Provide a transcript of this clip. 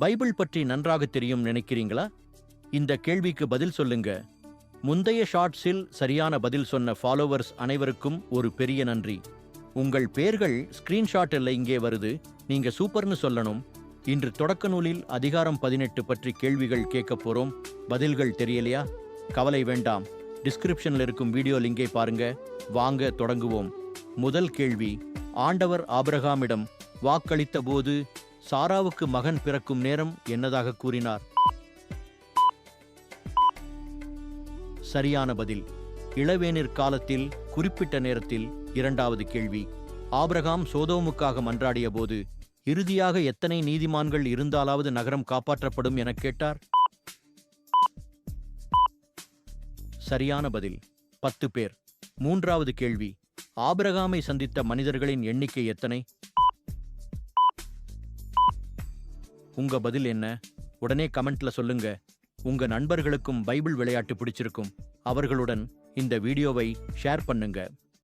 Bible பற்றி நன்றாக தெரியும் நினைக்கிறீங்களா? இந்த கேள்விக்கு பதில் சொல்லுங்க. முந்தைய ஷார்ட்ஸில் சரியான பதில் சொன்ன ஃபாலோவர்ஸ் அனைவருக்கும் ஒரு பெரிய நன்றி. உங்கள் பேர்கள் ஸ்கிரீன்ஷாட்டில் இங்கே வருது. நீங்க சூப்பர்னு சொல்லணும். இன்று தொடக்க நூலில் அதிகாரம் பதினெட்டு பற்றி கேள்விகள் கேட்கப் போறோம். பதில்கள் தெரியலையா? கவலை வேண்டாம். டிஸ்கிரிப்ஷனில் இருக்கும் வீடியோ லிங்கை பாருங்க. வாங்க தொடங்குவோம். முதல் கேள்வி ஆண்டவர் ஆபிரகாமிடம் வாக்களித்த போது சாராவுக்கு மகன் பிறக்கும் நேரம் என்னதாக கூறினார்? சரியான பதில். இளவேனிற் காலத்தில் குறிப்பிட்ட நேரத்தில் இரண்டாவது கேள்வி. ஆபிரகாம் சோதோமுக்காக மன்றாடிய போது இறுதியாக எத்தனை நீதிமான்கள் இருந்தாலாவது நகரம் காப்பாற்றப்படும் எனக் கேட்டார்? சரியான பதில். பத்து பேர். மூன்றாவது கேள்வி. ஆபிரகாமை சந்தித்த மனிதர்களின் எண்ணிக்கை எத்தனை? உங்க பதில் என்ன? உடனே கமெண்ட்ல சொல்லுங்க. உங்க நண்பர்களுக்கும் பைபிள் விளையாட்டு பிடிச்சிருக்கும். அவர்களுடன் இந்த வீடியோவை ஷேர் பண்ணுங்க.